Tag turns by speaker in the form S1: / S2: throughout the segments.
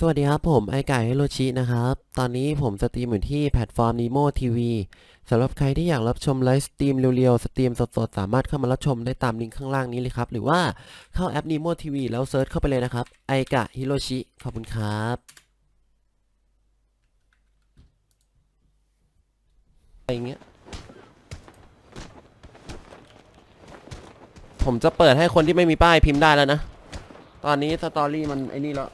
S1: สวัสดีครับผมไอไก่ฮิโรชินะครับ ตอนนี้ผมสตรีมอยู่ที่แพลตฟอร์ม Nemo TV สำหรับใครที่อยากรับชมไลฟ์สตรีมเรียวๆ สตรีมสดๆ สามารถเข้ามารับชมได้ตามลิงก์ข้างล่างนี้เลยครับ หรือว่าเข้าแอป Nemo TV แล้วเซิร์ชเข้าไปเลยนะครับไอกะฮิโรชิขอบคุณครับอะไรเงี้ยผมจะเปิดให้คนที่ไม่มีป้ายพิมพ์ได้แล้วนะ ตอนนี้สตอรี่มันไอ้นี่แล้ว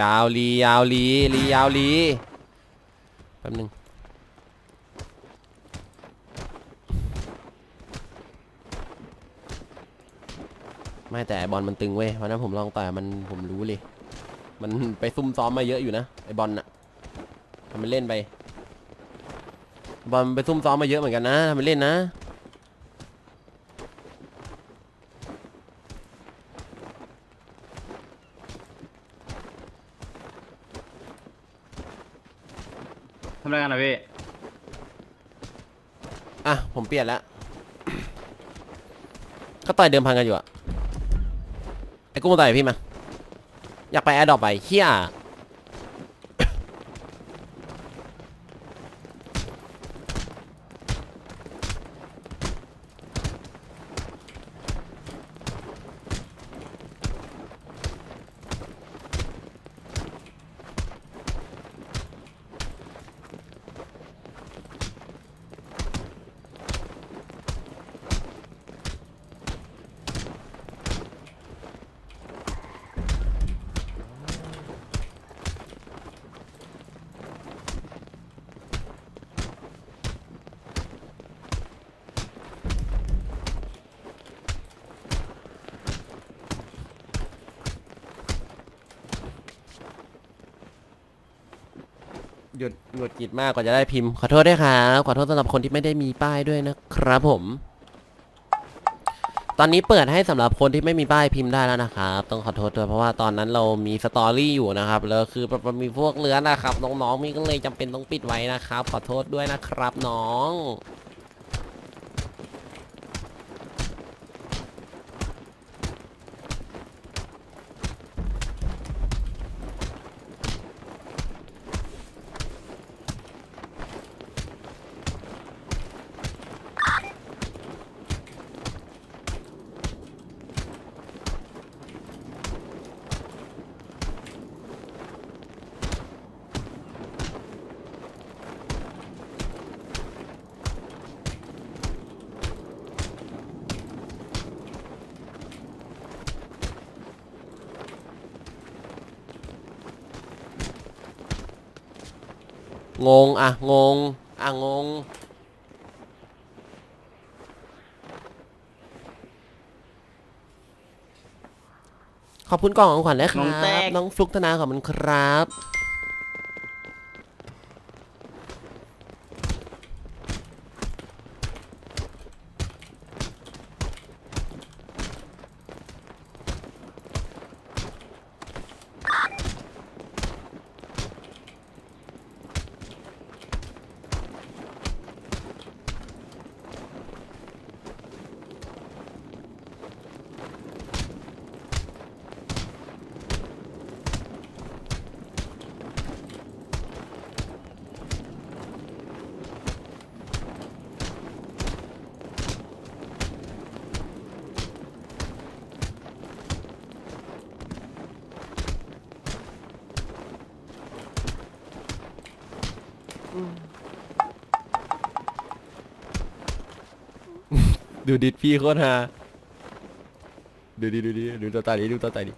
S1: ยาวลียาวลีลียาวลีแป๊บนึงไม่แต่ไอบอลมันตึงเว้ยวันนั้นผมลองต่อยมันผมรู้เลย มันไปซุ่มซ้อมมาเยอะอยู่นะไอบอลน่ะทำมันเล่นไป บอลไปซุ่มซ้อมมาเยอะเหมือนกันนะทำมันเล่นนะ
S2: แล้วกันนะพี่
S1: อะ ผมเปลี่ยนแล้ว ก็ต่อยเดิมพันกันอยู่อะไอ้กุ้งต่อยกับพี่มา อยากไปแอดดอปไปเฮีย หยุดหงุดหงิดมากกว่าจะได้พิมพ์ ขอโทษด้วยครับขอโทษสำหรับคนที่ไม่ได้มีป้ายด้วยนะครับผม ตอนนี้เปิดให้สำหรับคนที่ไม่มีป้ายพิมพ์ได้แล้วนะครับ ต้องขอโทษด้วยเพราะว่าตอนนั้นเรามีสตอรี่อยู่นะครับแล้วคือมีพวกเลื้อนนะครับน้องๆมีก็เลยจำเป็นต้องปิดไว้นะครับ ขอโทษด้วยนะครับน้อง งงอะงงอะงง ขอบคุณกล่องของขวัญด้วยค
S2: น้
S1: รั
S2: องแต๊
S1: บ
S2: ก
S1: น้องฟลุกธนาขอบคุณครับ ดูดิดพี่โคตรฮาดูดิดูดิดูตัวตายดิดูตัวตายดิ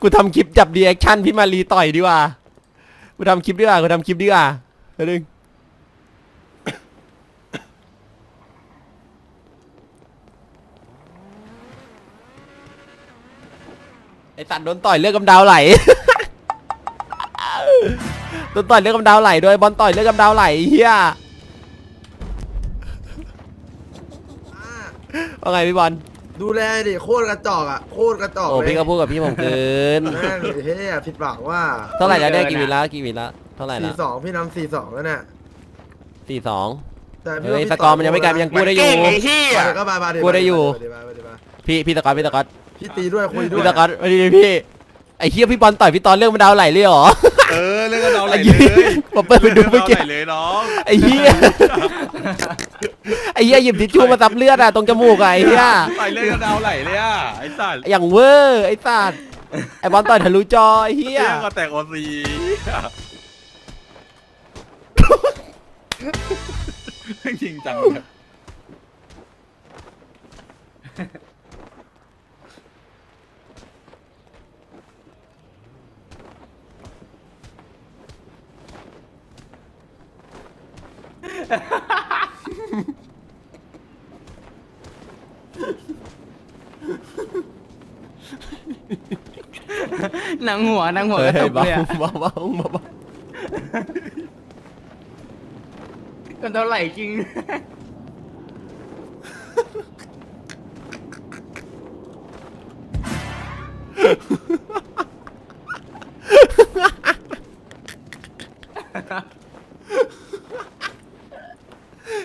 S1: กูทำคลิปจับดีแอคชั่นพี่มารีต่อยดีกว่ากูทำคลิปดีกว่ากูทำคลิปดีกว่าเดึงไอสัตว์โดนต่อยเลือดกำเดาวไหล โดนต่อยเลือดกำเดาวไหลโดยบอลต่อยเลือดกำเดาวไหลเฮียว่าไงพี่บอล
S3: ดูแลดิโคตรกระจอกอะโคตรกระจอก
S1: โอ้
S3: เลย
S1: พี่ก็พูดกับพี่ผมเกิน
S3: แม่งเฮ้ยผิดหวังว่า
S1: เท่าไหร่แล้วเนี่ยกี่วิละกี่วิละเท่าไหร่ละ
S3: สี่สองพี่นำสี่สองแล้วเนี่ย
S1: สี่สอง
S3: แต่พี่
S1: เฮ้
S3: ว่ายพี่
S1: สกอร์มันยังไม่กลายยังกู้ได้อยู่
S3: มาดิก็มามาดิ
S1: กูได้อยู่
S3: มาดิมาดิมาดิมา
S1: พี่พี่ตะกอนพี่ตะกอน
S3: พี่ตีด้วยคุยด้วย
S1: พี่ตะกอนมาดิพี่ ไอ้เฮียพี่บอลต่อยพี่ตอนเรื่องมันดาวไหลเลยเหรอ
S4: เออเรื่องกันเราไหล
S1: ไอ้
S4: เล
S1: เหี้ย
S4: ย
S1: ผมเปิดไปดูเมื่อกี้
S4: รื่องราไหลเลยน้อง
S1: ไอ้เฮียไอ้เฮียหยิบทิชชู่มาซับเลือดอะตรงจมูกอะไอ้เฮีย
S4: ไหลเรื่องกันเราไหลเลยอะไอ้สัตว์
S1: อย่างเวอร์ไอ้สัตว์ไอ้บอลต่อยทะลุจอไอ้เฮีย
S4: เรื่องก็แตกโอซีจริงจังเลย
S2: หนังหัวหนังหัว
S1: เฮ้
S2: กระ
S1: ย
S2: ตุก
S1: เบา
S2: เลยอะ
S1: เบาเบาเบาเบา
S2: กันเท่าไหร่จริง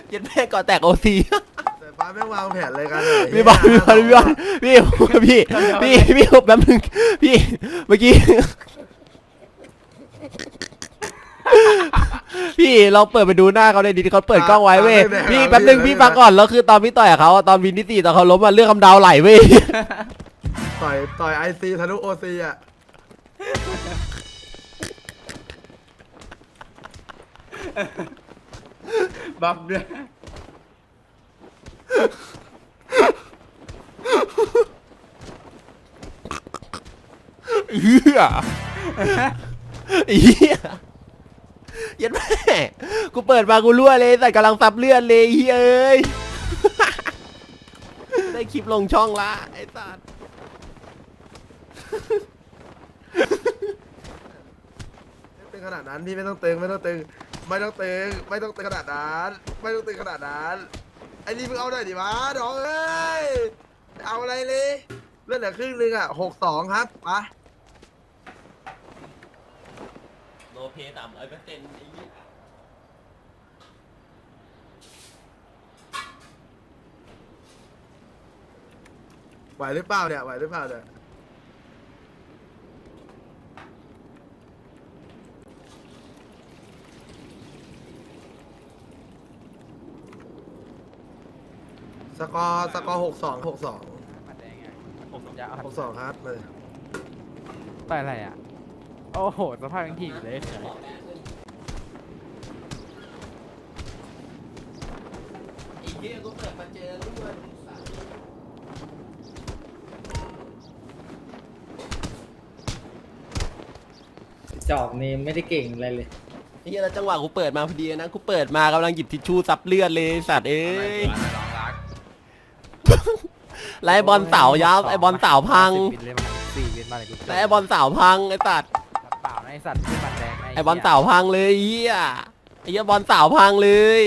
S1: เย็นแม่ ก่อนแตกโอซี
S3: แต่ฟ้าแม่งวางแผนอะไรกัน
S1: พี่บอลพี่บอลพี่บอลพี่พี่พี่พี่แป๊บนึงพี่เมื่อกี้พี่เราเปิดไปดูหน้าเขาในดีที่เขาเปิดกล้องไว้เว้ยพี่แป๊บนึงพี่ฟังก่อนแล้วคือตอนพี่ต่อยกับเขาอะตอนวินที่สี่ตอนเขาล้มอะเรื่องคำดาวไหลเว้ย
S3: ต่อยต่อยไอซีทะลุโอซีอะ
S2: บัฟด้วย
S1: เฮียเฮียเยันแม่กูเปิดมากูรั่วเลยแต่กำลังซับเลือดเลยเฮ้ยเอ้ยได้คลิปลงช่องละไอ้สัส
S3: ไม่ตึงขนาดนั้นพี่ไม่ต้องตึงไม่ต้องตึงไม่ต้องตึงไม่ต้องตึงขนาดนั้น ไม่ต้องตึงขนาดนั้นไอ้นี่มึงเอาหน่อยดิวะน้องเอ้ยเอาอะไรเลยเลือดเหลือครึ่งนึงอะหกสองครับมา
S1: โลเพต่ำไอ้เปอร์เซ็นต์ไอ้เหี้ย
S3: ไหวหรือเปล่าเนี่ยไหวหรือเปล่าเนี่ยสกอร์สกอร์หกสองหกสองหกสองครับเลย
S5: ต่อยอะไรอะ โอ้โหสภาพยังถีบเลย
S1: ไอ้เหี้ยกูเปิดมาเจอรั่วไอ้สัส
S2: จอกนี่ไม่ได้เก่งอะไรเลย
S1: ไอ้เหี้ยแล้วจังหวะกูเปิดมาพอดีนะกูเปิดมากำลังหยิบทิชชู่ซับเลือดเลยไอ้สัตว์เอ้ย
S4: น้องรัก
S1: แล้วไอ้บอลเสายับไอ้บอลเสาพัง
S5: สิบวินเลยมาสี่วินมาเลยกู
S1: แล้วไอ้บอลเสาพังไอ้สัตว์
S5: เปล่านะ ไอสัตว์ที่มันแดง
S1: ไอ้บอลเสาพังเลยไอ้เหี้ยไอ้เหี้ยบอลเสาพังเลย